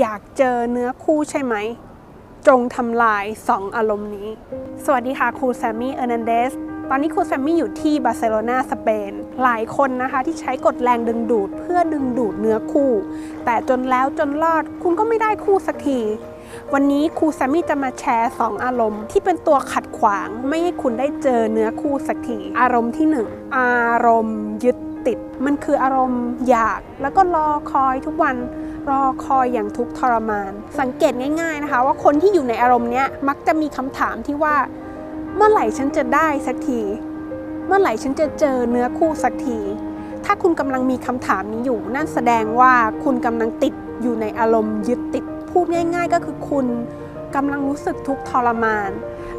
อยากเจอเนื้อคู่ใช่ไหม จงทำลาย2อารมณ์นี้ สวัสดีค่ะครูแซมมี่เอร์นันเดส ตอนนี้ครูแซมมี่อยู่ที่บาร์เซโลนาสเปน หลายคนนะคะที่ใช้กฎแรงดึงดูดเพื่อดึงดูดเนื้อคู่ แต่จนแล้วจนรอดคุณก็ไม่ได้คู่สักที วันนี้ครูแซมมี่จะมาแชร์ 2 อารมณ์ ที่เป็นตัวขัดขวางไม่ให้คุณได้เจอเนื้อคู่สักที อารมณ์ที่ 1 อารมณ์ยึดติด มันคืออารมณ์อยากแล้วก็รอคอยทุกวัน รอคอยอย่างทุกข์ทรมาน สังเกตง่ายๆนะคะ ว่าคนที่อยู่ในอารมณ์เนี้ยมักจะมีคำถามที่ว่า เมื่อไหร่ฉันจะได้สักที เมื่อไหร่ฉันจะเจอเนื้อคู่สักที ถ้าคุณกำลังมีคำถามนี้อยู่ นั่นแสดงว่าคุณกำลังติดอยู่ในอารมณ์ยึดติด พูดง่าย ๆ ก็คือคุณกำลังรู้สึกทุกข์ทรมาน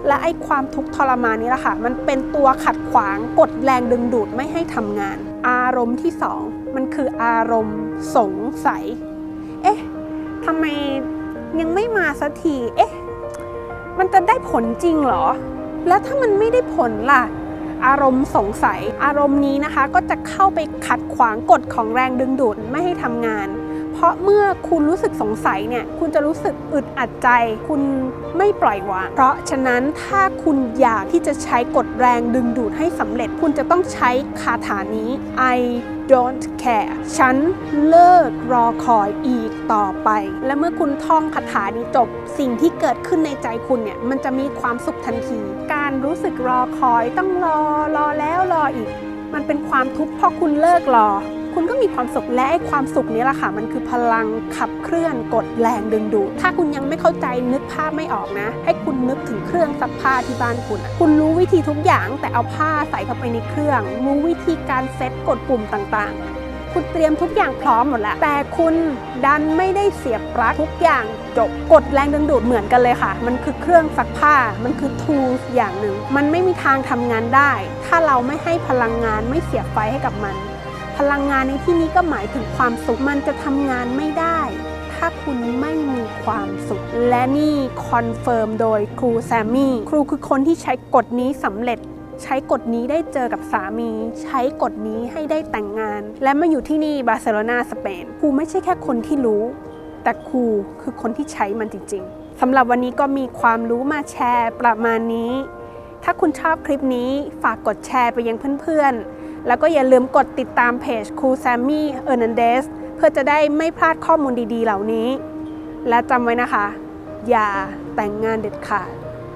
และไอ้ความทุกข์ทรมานนี้แหละค่ะ มันเป็นตัวขัดขวางกดแรงดึงดูดไม่ให้ทำงาน อารมณ์ที่สองมันคืออารมณ์สงสัย เอ๊ะทำไมยังไม่มาสักที เอ๊ะ มันจะได้ผลจริงเหรอ แล้วถ้ามันไม่ได้ผลล่ะ อารมณ์สงสัย อารมณ์นี้นะคะ ก็จะเข้าไปขัดขวางกฎของแรงดึงดูดไม่ให้ทำงาน เพราะเมื่อคุณรู้สึกสงสัยเนี่ย คุณจะรู้สึกอึดอัดใจ คุณไม่ปล่อยวาง เพราะฉะนั้นถ้าคุณอยากที่จะใช้กฎแรงดึงดูดให้สำเร็จ คุณจะต้องใช้คาถานี้ I don't care ฉันเลิกรอคอยอีกต่อไป และเมื่อคุณท่องคาถานี้จบ สิ่งที่เกิดขึ้นในใจคุณเนี่ย มันจะมีความสุขทันที การรู้สึกรอคอยต้องรอรอแล้วรออีก มันเป็นความทุกข์เพราะคุณเลิกรอ คุณก็มีความสุขและไอ้ความสุขนี้แหละค่ะ มันคือพลังขับเคลื่อนกดแรงดึงดูดถ้าคุณยังไม่เข้าใจนึกภาพไม่ออกนะ ให้คุณนึกถึงเครื่องซักผ้าที่บ้านคุณ คุณรู้วิธีทุกอย่างแต่เอาผ้าใส่เข้าไปในเครื่องรู้วิธีการเซตกดปุ่มต่างๆ คุณเตรียมทุกอย่างพร้อมหมดแล้วแต่คุณดันไม่ได้เสียบปลั๊กทุกอย่างจบกดแรงดึงดูดเหมือนกันเลยค่ะ มันคือเครื่องซักผ้า มันคือ tools อย่างหนึ่ง มันไม่มีทางทำงานได้ ถ้าเราไม่ให้พลังงานไม่เสียบไฟให้กับมัน พลังงานในที่นี้ก็หมายถึงความสุขมันจะทำงานไม่ได้ ถ้าคุณไม่มีความสุข และนี่คอนเฟิร์มโดยครูแซมมี่ ครูคือคนที่ใช้กฎนี้สำเร็จใช้กฎนี้ได้เจอกับสามี ใช้กฎนี้ให้ได้แต่งงาน และมาอยู่ที่นี่บาร์เซโลนาสเปนครูไม่ใช่แค่คนที่รู้ แต่ครูคือคนที่ใช้มันจริงๆสำหรับวันนี้ก็มีความรู้มาแชร์ประมาณนี้ ถ้าคุณชอบคลิปนี้ฝากกดแชร์ไปยังเพื่อนๆ แล้วก็อย่าลืมกดติดตามเพจครูแซมมี่เออร์นันเดสเพื่อจะได้ไม่พลาดข้อมูลดีๆ เหล่านี้ และจำไว้นะคะ อย่าแต่งงานเด็ดขาด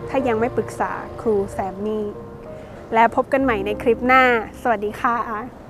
ถ้ายังไม่ปรึกษาครูแซมมี่ และพบกันใหม่ในคลิปหน้า สวัสดีค่ะ